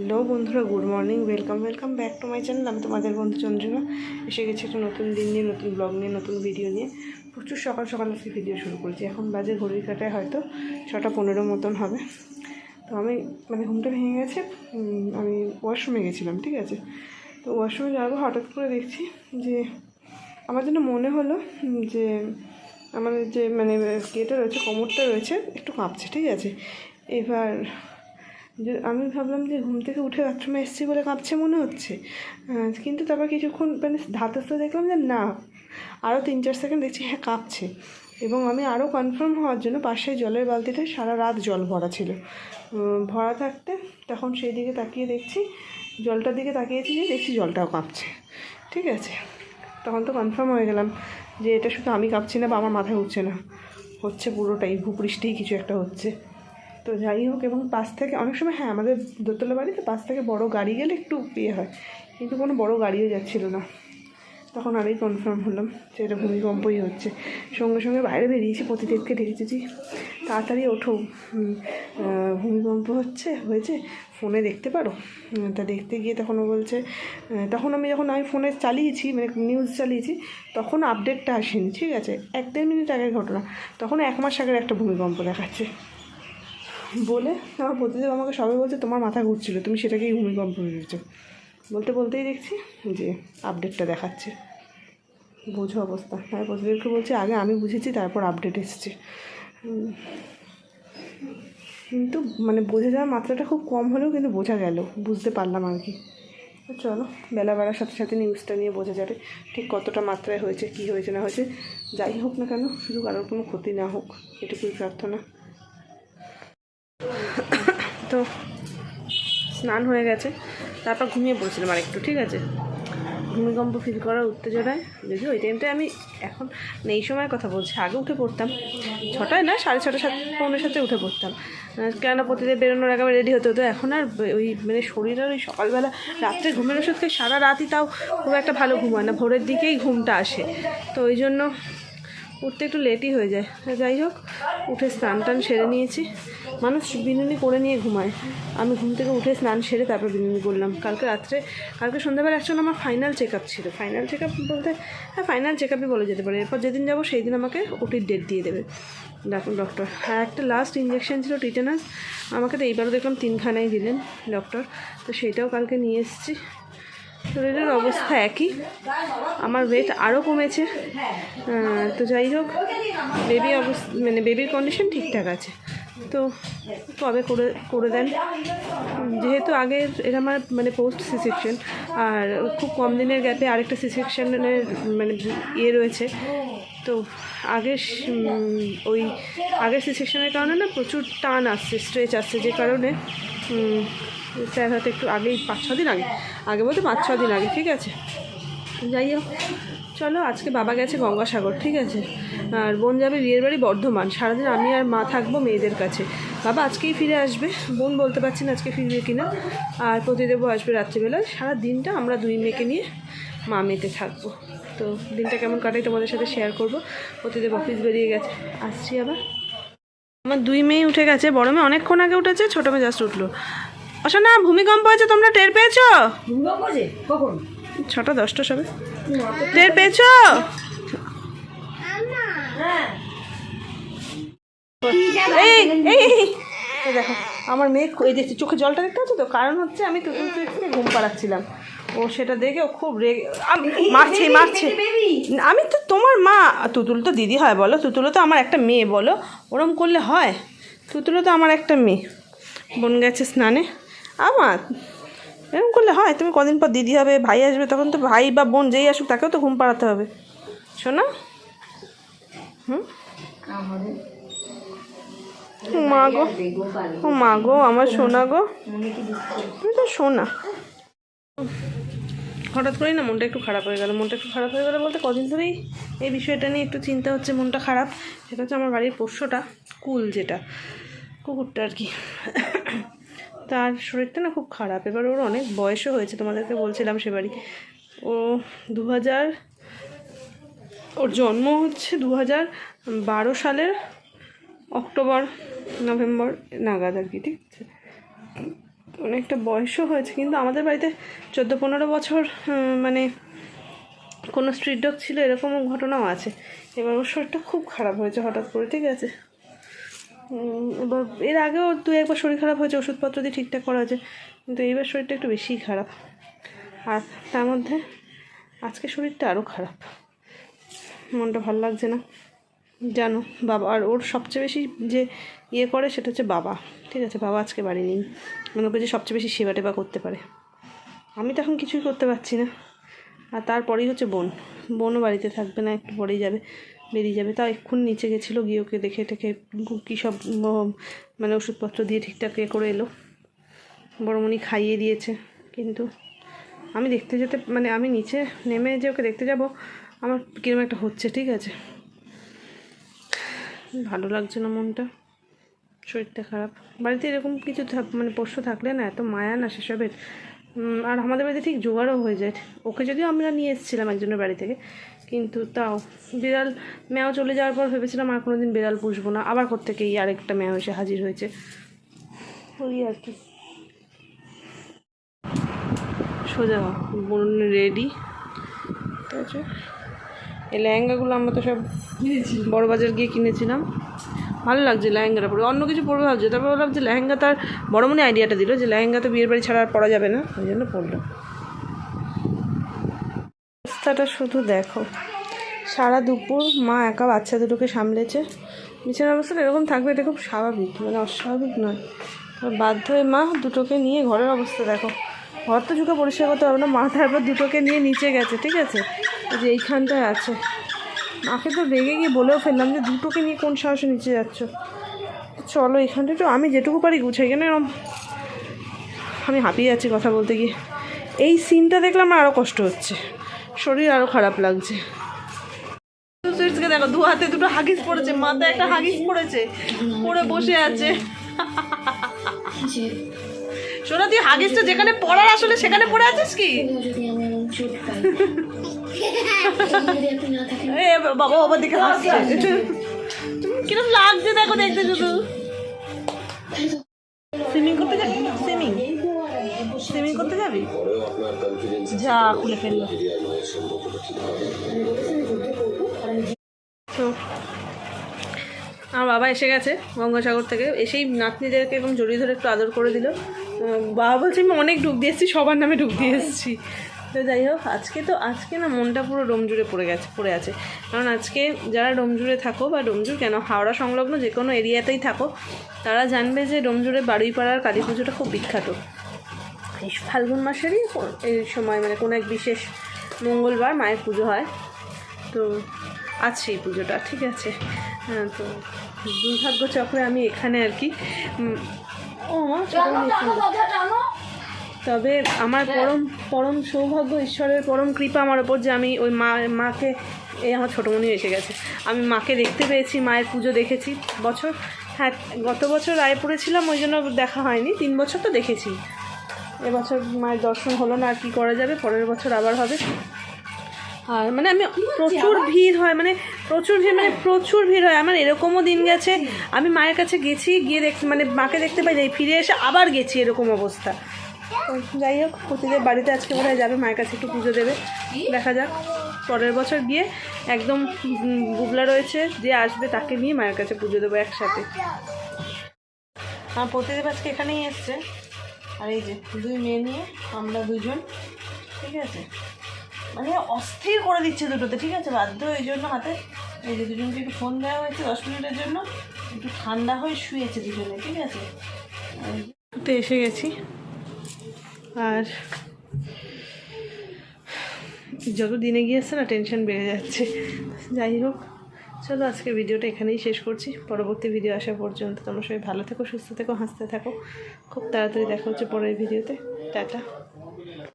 Hello বন্ধুরা, good morning, welcome welcome back to my channel. আমি তোমাদের বন্ধু চন্দ্রিমা। এসে গেছি একটা নতুন দিন নিয়ে, নতুন ব্লগ নিয়ে, নতুন ভিডিও নিয়ে। প্রচুর সকাল সকাল আজকে ভিডিও শুরু করেছি। এখন বাজে ঘড়ির কাটায় হয়তো ছটা পনেরো মতন হবে। তো আমি মানে ঘুমটা ভেঙে গেছে আমি ওয়াশরুমে গেছিলাম, ঠিক আছে? তো ওয়াশরুমে যাব হঠাৎ করে দেখছি যে, আমার জন্য মনে হলো যে আমাদের যে মানে ইয়েটা রয়েছে, কোমরটা রয়েছে, একটু কাঁপছে, ঠিক আছে? এবার যে আমি ভাবলাম যে ঘুম থেকে উঠে বাথরুমে এসেছি বলে কাঁপছে মনে হচ্ছে। কিন্তু তারপর কিছুক্ষণ মানে ধাতস্থ দেখলাম যে না আরও তিন চার সেকেন্ড দেখছি হ্যাঁ কাঁপছে। এবং আমি আরও কনফার্ম হওয়ার জন্য পাশে জলের বালতিতে সারা রাত জল ভরা ছিল। ভরা থাকতে তখন সেই দিকে তাকিয়ে দেখছি, জলটার দিকে তাকিয়েছি যে দেখছি জলটাও কাঁপছে। ঠিক আছে? তখন তো কনফার্ম হয়ে গেলাম যে এটা শুধু আমি কাঁপছি না বা আমার মাথায় উঠছে না। হচ্ছে পুরোটাই, ভূপৃষ্ঠেই কিছু একটা হচ্ছে। তো যাই হোক, এবং পাশ থেকে অনেক সময় হ্যাঁ আমাদের দোতলা বাড়িতে পাশ থেকে বড় গাড়ি গেলে একটু ইয়ে হয়, কিন্তু কোনো বড় গাড়িও যাচ্ছিল না। তখন আমি কনফার্ম হলাম যে এটা ভূমিকম্পই হচ্ছে। সঙ্গে সঙ্গে বাইরে বেরিয়েছি প্রতিদেবকে ডেকেছি তাড়াতাড়ি ওঠো ভূমিকম্প হচ্ছে, হয়েছে, ফোনে দেখতে পারো। তা দেখতে গিয়ে তখন ও বলছে তখন আমি যখন, আমি ফোনে চালিয়েছি মানে নিউজ চালিয়েছি, তখন আপডেটটা আসেনি, ঠিক আছে? এক দেড় মিনিট আগের ঘটনা। তখন এক মাস আগের একটা ভূমিকম্প দেখাচ্ছে। বলে আমার প্রতিদেব আমাকে সবে বলছে তোমার মাথা ঘুরছিল, তুমি সেটাকেই ভূমিকম্প ভেবেছো বলতে বলতেই দেখছি যে আপডেটটা দেখাচ্ছে। বোঝো অবস্থা। আমি প্রতিদেবকে বলছি, আগে আমি বুঝেছি, তারপর আপডেট এসেছে। কিন্তু মানে বোঝা যাওয়ার মাত্রাটা খুব কম হলেও কিন্তু বোঝা গেল, বুঝতে পারলাম আর কি। চলো, বেলা বাড়ার সাথে সাথে নিউজটা নিয়ে বোঝা যাবে, ঠিক কতটা মাত্রায় হয়েছে, কী হয়েছে, না হয়েছে। যাই হোক না কেন, শুধু কারোর কোনো ক্ষতি না হোক, এটুকুই প্রার্থনা। তো স্নান হয়ে গেছে। তারপর ঘুমিয়ে পড়ছিলাম আর একটু ঠিক আছে? ভূমিকম্প ফিল করার উত্তেজনায়, যদিও ওই টাইমটা আমি এখন মানে এই সময় কথা বলছি, আগে উঠে পড়তাম। ছটায় না, সাড়ে ছটা, সাত পৌনে সাথে উঠে পড়তাম। কেননা প্রতিদিন বেরোনোর আগে রেডি হতে হতো। এখন আর ওই মানে শরীর আর ওই সকালবেলা রাত্রে ঘুমের ওষুধ খেয়ে সারা রাতই তাও খুব একটা ভালো ঘুম হয় না। ভোরের দিকেই ঘুমটা আসে। তো ওই জন্য উঠতে একটু লেটই হয়ে যায়। যাই হোক, উঠে স্নান টান সেরে নিয়েছি। মানুষ বিনুনি করে নিয়ে ঘুমায়। আমি ঘুম থেকে উঠে স্নান সেরে তারপর বিনুনি করলাম। কালকে রাত্রে, কালকে সন্ধ্যাবেলা অ্যাকচুয়ালি আমার ফাইনাল চেক আপ ছিল। ফাইনাল চেক আপ বলতে হ্যাঁ ফাইনাল চেক আপই বলে যেতে পারে। এরপর যেদিন যাব সেই দিন আমাকে ওটির ডেট দিয়ে দেবে। ডক্টর হ্যাঁ একটা লাস্ট ইঞ্জেকশন ছিল টিটেনাস আমাকে তো এইবারও দেখলাম তিনখানাই দিলেন ডক্টর তো সেইটাও কালকে নিয়ে এসেছি। শরীরের অবস্থা একই। আমার ওয়েট আরও কমেছে। তো যাই হোক বেবি অবস্থা মানে বেবির কন্ডিশন ঠিকঠাক আছে। তো কবে করে করে দেন? যেহেতু আগে এটা আমার মানে পোস্ট সি সেকশন আর খুব কম দিনের গ্যাপে আরেকটা সি সেকশনের মানে ইয়ে রয়েছে। তো আগের ওই আগের সি সেকশনের কারণে না প্রচুর টান আসছে স্ট্রেচ আসছে, যে কারণে স্যার হয়তো একটু আগেই পাঁচ ছ দিন আগে আগে বলতে পাঁচ ছ দিন আগে, ঠিক আছে? যাই হোক। চলো, আজকে বাবা গেছে গঙ্গাসাগর, ঠিক আছে? আর বোন যাবে বিয়ের বাড়ি বর্ধমান। সারাদিন আমি আর মা থাকব মেয়েদের কাছে। বাবা, আজকেই ফিরে আসবে। বোন বলতে পারছি না আজকে ফিরবে কিনা। আর প্রতিদেবও আসবে রাত্রিবেলায়। সারা দিনটা আমরা দুই মেয়েকে নিয়ে মা মেয়েতে থাকব। তো দিনটা কেমন কাটাই তোমাদের সাথে শেয়ার করব। প্রতিদেব অফিস বেরিয়ে গেছে। আসছি আবার। আমার দুই মেয়ে উঠে গেছে। বড় মেয়ে অনেকক্ষণ আগে উঠেছে, ছোটো মেয়ে জাস্ট উঠল। আসো না ভূমিকম্প হয়েছে, তোমরা টের পেয়েছ? ভূমিকম্প যে কখন? ছটা দশটা সবে। টের পেয়েছ? দেখো আমার মেয়ে এই দেখছি চোখে জলটা দেখতে পাচ্ছ তো? কারণ হচ্ছে আমি তুতুল থেকে ঘুম পাড়াচ্ছিলাম। ও সেটা দেখে ও খুব রেগে আম- মারছে মারছে। আমি তো তোমার মা। তুতুল তো দিদি হয় বলো তুতুলও তো আমার একটা মেয়ে বলো। ওরম করলে হয়। তুতুলও তো আমার একটা মেয়ে। বোন গেছে স্নানে। আমার এরকম করলে হয় তুমি কদিন পর দিদি হবে ভাই আসবে তখন তো ভাই বা বোন যেই আসুক তাকেও তো ঘুম পাড়াতে হবে। শোনা। হুম? মা গো। ও মা গো আমার সোনা গো। তুমি তো সোনা। হঠাৎ করেই না মনটা একটু খারাপ হয়ে গেল। মনটা একটু খারাপ হয়ে গেলো বলতে কদিন ধরেই এই বিষয়টা নিয়ে একটু চিন্তা হচ্ছে মনটা খারাপ। সেটা হচ্ছে আমার বাড়ির পোষ্যটা কুল যেটা কুকুরটা আর কি। তার শরীরটা না খুব খারাপ। এবার ওর অনেক বয়সও হয়েছে, তোমাদেরকে বলছিলাম সে বাড়ি। ও দু হাজার ওর জন্ম হচ্ছে দু হাজার বারো সালের অক্টোবর, নভেম্বর নাগাদ আর কি, ঠিক আছে? অনেকটা বয়সও হয়েছে, কিন্তু আমাদের বাড়িতে চোদ্দ পনেরো বছর মানে কোনো স্ট্রিট ডগ ছিল এরকম ঘটনাও আছে। এবার ওর শরীরটা খুব খারাপ হয়েছে হঠাৎ করে, ঠিক আছে? এবার এর আগেও দু একবার শরীর খারাপ হয়েছে, ওষুধপত্র দিয়ে ঠিকঠাক করা হয়েছে, কিন্তু এইবার শরীরটা একটু বেশিই খারাপ। আর তার মধ্যে আজকে শরীরটা আরও খারাপ। মনটা ভালো লাগছে না। জানো, বাবা, আর ওর সবচেয়ে বেশি যে ইয়ে করে সেটা হচ্ছে বাবা। ঠিক আছে, বাবা আজকে বাড়ি নেই। মানে ওকে যে সবচেয়ে বেশি সেবা টেবা করতে পারে। আমি তো এখন কিছুই করতে পারছি না। আর তারপরেই হচ্ছে বোন। বোনও বাড়িতে থাকবে না, একটু পরেই যাবে। বেরিয়ে যাবে। তাও এক্ষুনি নিচে গেছিল, গিয়ে ওকে দেখে টেখে কী সব মানে ওষুধপত্র দিয়ে ঠিকঠাক ইয়ে করে এলো। বড়মণি খাইয়ে দিয়েছে, কিন্তু আমি দেখতে যেতে মানে আমি নিচে নেমে যে ওকে দেখতে যাব, আমার কীরকম একটা হচ্ছে, ঠিক আছে? ভালো লাগছে না মনটা, শরীরটা খারাপ। বাড়িতে এরকম কিছু মানে পোষ্য থাকলে না, এত মায়া না সেসবের। আর আমাদের বাড়িতে ঠিক জোগাড়ও হয়ে যায়। ওকে যদিও আমরা নিয়ে এসেছিলাম একজনের বাড়ি থেকে, কিন্তু তাও। বিড়াল ম্যাও চলে যাওয়ার পর ভেবেছিলাম আর কোনো দিন বিড়াল পুষবো না। আবার কোত্থেকে এই আরেকটা ম্যাও এসে হাজির হয়েছে। ওই আর কি। সোজা বোন রেডি। ঠিক আছে। এই লেহেঙ্গাগুলো আমরা তো সব বড় বাজার গিয়ে কিনেছিলাম। ভালো লাগছে লেহেঙ্গাটা পরে। অন্য কিছু পরবে ভাবছে। তারপর ভাবলাম যে লেহেঙ্গা তার বড় মনে আইডিয়াটা দিল যে লেহেঙ্গা তো বিয়ের বাড়ি ছাড়া আর পরা যাবে না। ওই জন্য পরলো। অবস্থাটা শুধু দেখো। সারা দুপুর মা একা বাচ্চা দুটোকে সামলেছে। বিছানার অবস্থাটা এরকম থাকবে, এটা খুব স্বাভাবিক মানে অস্বাভাবিক নয়। বাধ্য হয়ে মা দুটোকে নিয়ে ঘরের অবস্থা দেখো। ঘর তো ঝুঁকে পরিষ্কার করতে হবে না, মা তারপর দুটোকে নিয়ে নিচে গেছে, ঠিক আছে? যে এইখানটায় আছে। মাকে তো রেগে গিয়ে বলেও ফেললাম যে দুটোকে নিয়ে কোন সাহসে নিচে যাচ্ছ? চলো এখানটা একটু, আমি যেটুকু পারি গুছাই কেন এরম আমি হাঁপিয়ে যাচ্ছি কথা বলতে গিয়ে। এই সিনটা দেখলে আমার আরও কষ্ট হচ্ছে। শরীর আরও খারাপ লাগছে। দেখো, দু হাতে দুটো হাগিস পড়েছে, মাথায় একটা হাগিস পড়েছে, পড়ে বসে আছে। শোনা তুই হাগিসটা যেখানে পড়ার আসলে সেখানে পড়ে আছিস কি? এ বাবা বাবা দিকে হাসছে। তুমি কীরকম লাগছে দেখো, দেখতে শুধু। সুইমিং করতে যাবি? সুইমিং সুইমিং করতে যাবি? যা, খুলে ফেলল। আমার বাবা এসে গেছে গঙ্গাসাগর থেকে। এসেই নাতনিদেরকে এবং জড়িয়ে ধরে একটু আদর করে দিল। বাবা বলছে, আমি অনেক ডুব দিয়ে এসেছি, সবার নামে ডুব দিয়ে এসেছি। তো যাই হোক, আজকে তো আজকে না মনটা পুরো ডোমজুড়ে পড়ে গেছে পড়ে আছে। কারণ আজকে যারা ডোমজুড়ে থাকো বা ডোমজুর কেন, হাওড়া সংলগ্ন যে কোনো এরিয়াতেই থাকো, তারা জানবে যে ডোমজুড়ে বারুইপাড়ার কালী পুজোটা খুব বিখ্যাত। এই ফাল্গুন মাসেরই এই সময় মানে কোনো এক বিশেষ মঙ্গলবার মায়ের পুজো হয়। তো আছে এই পুজোটা, ঠিক আছে? হ্যাঁ তো দুর্ভাগ্য চক্রে আমি এখানে আর কি ও মা। তবে আমার পরম পরম সৌভাগ্য ঈশ্বরের পরম কৃপা আমার ওপর যে আমি ওই মা মাকে এই আমার ছোটোমণি এসে গেছে। আমি মাকে দেখতে পেয়েছি মায়ের পুজো দেখেছি বছর। হ্যাঁ গত বছর রায়পুরে ছিলাম ওই জন্য দেখা হয়নি। তিন বছর তো দেখেছি। এবছর মায়ের দর্শন হলো না আর কী করা যাবে পরের বছর আবার হবে। আর মানে আমি প্রচুর ভিড় হয় মানে প্রচুর ভিড় মানে প্রচুর ভিড় হয়। আমার এরকমও দিন গেছে আমি মায়ের কাছে গেছি গিয়ে দেখ মানে মাকে দেখতে পাই যাই ফিরে এসে আবার গেছি এরকম অবস্থা। যাই হোক প্রতিদের বাড়িতে আজকে বোধ যাবে, মায়ের কাছে একটু পুজো দেবে। দেখা যাক, পরের বছর গিয়ে একদম বুবলা রয়েছে, যে আসবে তাকে নিয়ে মায়ের কাছে পুজো দেবো একসাথে। আমার প্রতিদেব আজকে এখানেই এসছে। আর এই যে, দুই মেয়ে নিয়ে, আমরা দুজন ঠিক আছে? মানে অস্থির করে দিচ্ছে দুটোতে, ঠিক আছে? বাধ্য এই জন্য হাতে, এই যে দুজনকে একটু ফোন দেওয়া হয়েছে দশ মিনিটের জন্য, একটু ঠান্ডা হয়ে শুয়েছে দুজনে, ঠিক আছে? তো এসে গেছি। আর যত দিনে গিয়েছে না টেনশন বেড়ে যাচ্ছে। যাই হোক, চলো আজকে ভিডিওটা এখানেই শেষ করছি। পরবর্তী ভিডিও আসা পর্যন্ত তোমরা সবাই ভালো থেকো, সুস্থ থেকো, হাসতে থাকো। খুব তাড়াতাড়ি দেখা হচ্ছে পরের ভিডিওতে। টাটা।